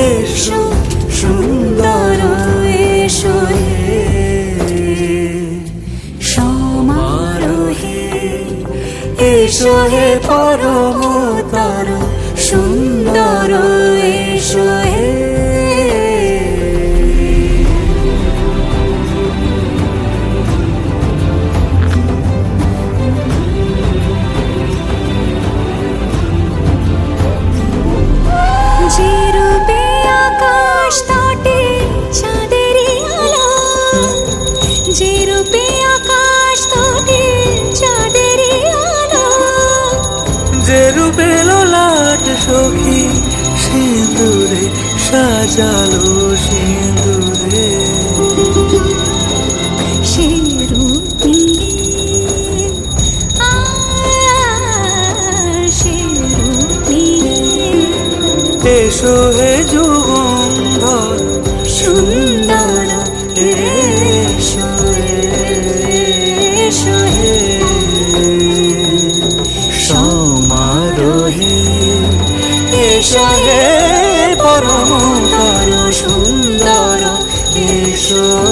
এসো সুন্দর এসো সমারোহে এসো হে পরমতার সুন্দর সখী সিঁদুরে সাজালো সিঁদুরে। এসো হে যুগন্ধর সুন্দর এসো এসো হে সমারোহে এসো হে পরমতর সুন্দর এসো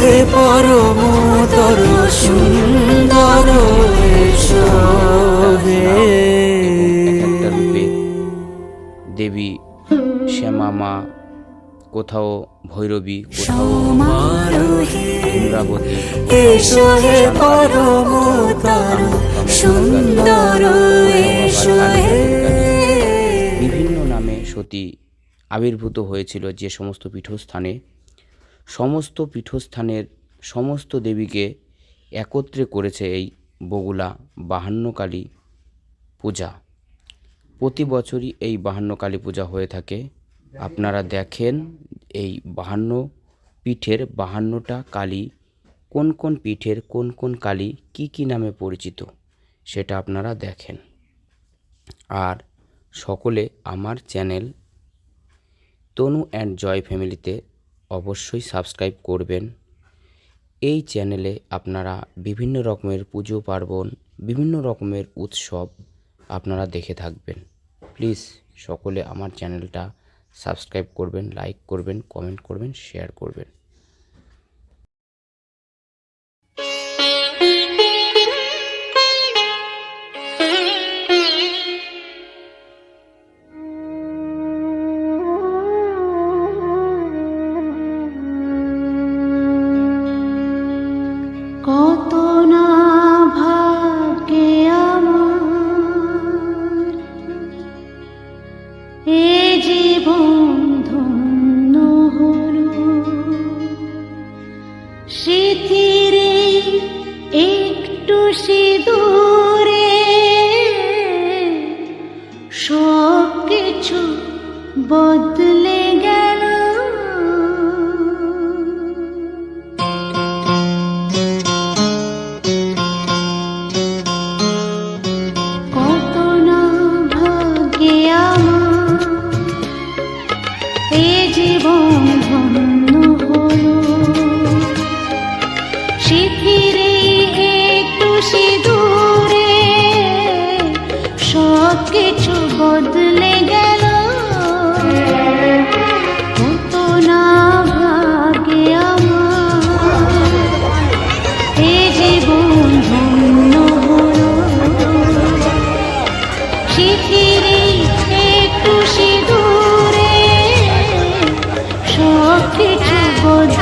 হে পরমতর সুন্দর হে। দেবী শ্যামা মা কোথাও ভৈরবী কোথাও ইন্দ্রাবতী এসো হে পরমতর সুন্দর বিভিন্ন নামে সতী আবির্ভূত হয়েছিল যে সমস্ত পীঠস্থানে। সমস্ত পীঠস্থানের সমস্ত দেবীকে একত্রে করেছে এই বগুলা বাহান্নকালী পূজা। প্রতি বছরই এই বাহান্ন কালী পূজা হয়ে থাকে। আপনারা দেখেন এই বাহান্ন পীঠের বাহান্নটা কালী কোন কোন পীঠের কোন কোন কালী কি কি নামে পরিচিত সেটা আপনারা দেখেন। আর সকলে আমার চ্যানেল তনু অ্যান্ড জয় ফ্যামিলিতে অবশ্যই সাবস্ক্রাইব করবেন। এই চ্যানেলে আপনারা বিভিন্ন রকমের পুজো পার্বণ, বিভিন্ন রকমের উৎসব আপনারা দেখে থাকবেন। প্লিজ সকলে আমার চ্যানেলটা সাবস্ক্রাইব করবেন, লাইক করবেন, কমেন্ট করবেন, শেয়ার করবেন। mm -hmm. একটু সিঁদুরে সব কিছু বোঝা